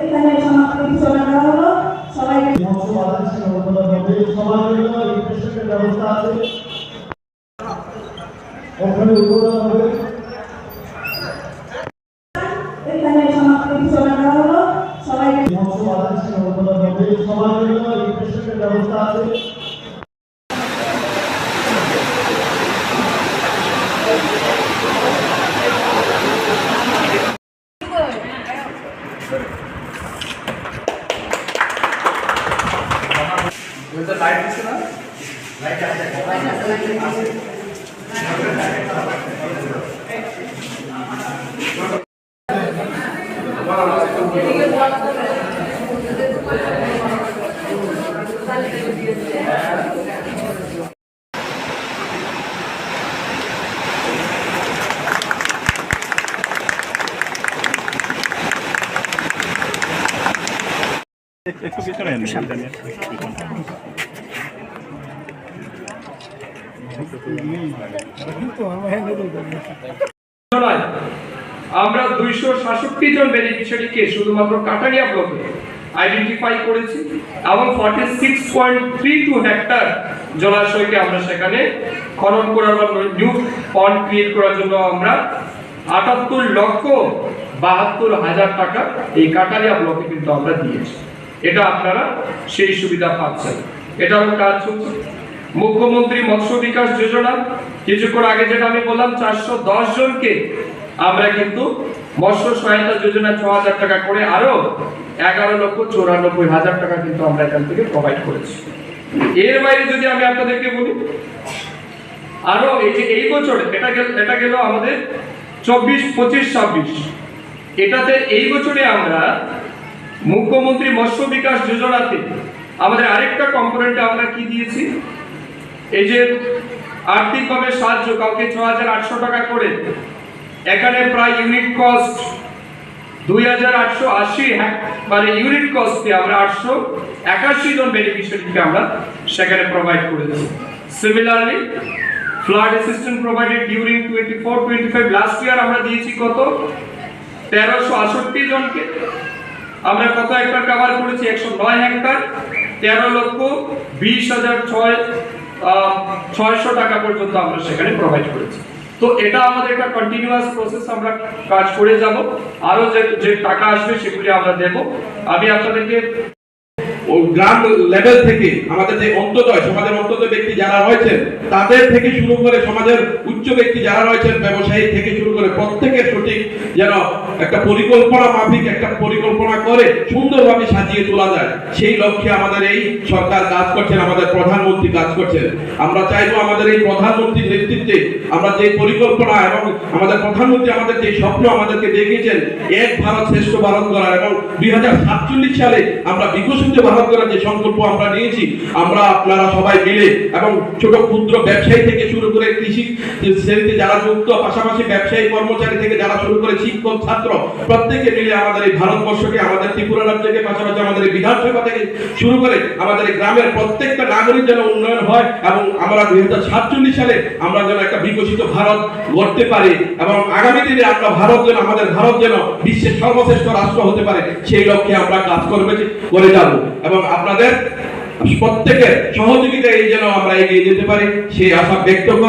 এখানে সমাপ্তি ঘোষণা করা হলো। সবাইকে সবার জন্য রিফ্রেশমেন্টের ব্যবস্থা আছে ওখানে উদ্বোধন হবে এখানে সমাপ্তি ঘোষণা করা হলো। সবাইকে সবার জন্য রিফ্রেশমেন্টের ব্যবস্থা আছে। একটু পিছনে আমরা দুইশো সাতষট্টি জন বেনিফিশিয়ারিকে শুধুমাত্র কাটারিয়া ব্লকে আইডেন্টিফাই করেছি এবং forty six point three two hectare জলাশয়কে আমরা সেখানে খনন করার নিউ পন্ড ক্রিয়েট করার জন্য আমরা আটাত্তর লক্ষ বাহাত্তর হাজার টাকা এই কাটারিয়া ব্লকে কিন্তু আমরা দিয়েছি। এটা আপনারা সেই সুবিধা পাচ্ছেন। এটাও কাজ চলছে মুখ্যমন্ত্রী মৎস্য বিকাশ যোজনা, কিছুক্ষণ আগে যেটা আমি বললাম, চারশো দশ জনকে আমরা কিন্তু মৎস্য সহায়তা যোজনা ছ হাজার টাকা করে আরও এগারো লক্ষ চৌরানব্বই হাজার টাকা কিন্তু আমরা এখান থেকে প্রোভাইড করেছি। এর বাইরে যদি আমি আপনাদেরকে বলি, আরও এই যে এই বছর এটা গেল এটা গেল আমাদের চব্বিশ, পঁচিশ, ছাব্বিশ। এটাতে এই বছরে আমরা মুখ্যমন্ত্রী মৎস্য বিকাশ যোজনাতে আমাদের আরেকটা কম্পোনেন্টে আমরা কি দিয়েছি? এই যে আর্থিকভাবে সাহায্য, কাউকে ছ হাজার আটশো টাকা করে, এখানে প্রায় ইউনিট কস্ট দুই হাজার আটশো আশি মানে ইউনিট কস্টে আমরা আটশো একাশি জন বেনিফিশিয়ারিকে আমরা সেখানে প্রোভাইড করে দেবো। Similarly flood assistant provided during twenty four twenty five last year আমরা দিয়েছি কত? তেরোশো আষট্টি জনকে। আমরা কত হেক্টর কভার করেছি? একশো নয় হেক্টর তেরো লক্ষ বিশ হাজার ছয় ছয়শো টাকা পর্যন্ত আমরা সেখানে প্রোভাইড করেছি। তো এটা আমাদের একটা কন্টিনিউয়াস প্রসেস আমরা কাজ করে যাব। আরও যে যে টাকা আসবে সেগুলি আমরা দেব। আমি আপনাদেরকে ও গ্রাম লেভেল থেকে, আমাদের যে অন্তদয় সমাজের ব্যক্তি যারা রয়েছেন, তাদের থেকে শুরু করে সমাজের উচ্চ ব্যক্তি যারা রয়েছেন, ব্যবসায়ী থেকে শুরু করে প্রত্যেকের সঠিক যেন একটা পরিকল্পনা মাফিক, একটা পরিকল্পনা করে সুন্দরভাবে সাজিয়ে তোলা যায়। সেই লক্ষ্যে আমাদের এই সরকার কাজ করছেন, আমাদের প্রধানমন্ত্রী কাজ করছেন। আমরা চাইব আমাদের এই প্রধানমন্ত্রীর নেতৃত্বে আমরা যে পরিকল্পনা এবং আমাদের প্রধানমন্ত্রী আমাদের যে স্বপ্ন আমাদেরকে দেখিয়েছেন, এক ভারত শ্রেষ্ঠ ভারত করার এবং দুই হাজার সাতচল্লিশ সালে আমরা বিকশিত ভারত করার যে সংকল্প আমরা নিয়েছি, আমরা আপনারা সবাই মিলে এবং ছোট ক্ষুদ্র ব্যবসায়ী থেকে শুরু করে কৃষি শ্রেণীতে যারা যুক্ত, পাশাপাশি ব্যবসায়ী, কর্মচারী থেকে যারা শুরু করে শিক্ষক, ছাত্র, প্রত্যেকে মিলে আমাদের এই ভারতবর্ষকে, আমাদের ত্রিপুরা রাজ্যকে, পাশাপাশি আমাদের এই বিধানসভা থেকে শুরু করে আমাদের এই গ্রামের প্রত্যেকটা নাগরিক যেন উন্নয়ন হয় এবং আমরা দুই সালে আমরা যেন একটা বিকশিত ভারত গড়তে পারি এবং আগামী দিনে আমরা ভারত যেন, আমাদের ভারত যেন বিশ্বের সর্বশ্রেষ্ঠ রাষ্ট্র হতে পারে, সেই লক্ষ্যে আমরা কাজ করবে, করে যাব। এবং আপনাদের প্রত্যেকের সহযোগিতায় যেন আমরা এগিয়ে যেতে পারি, সেই আশা ব্যক্ত করে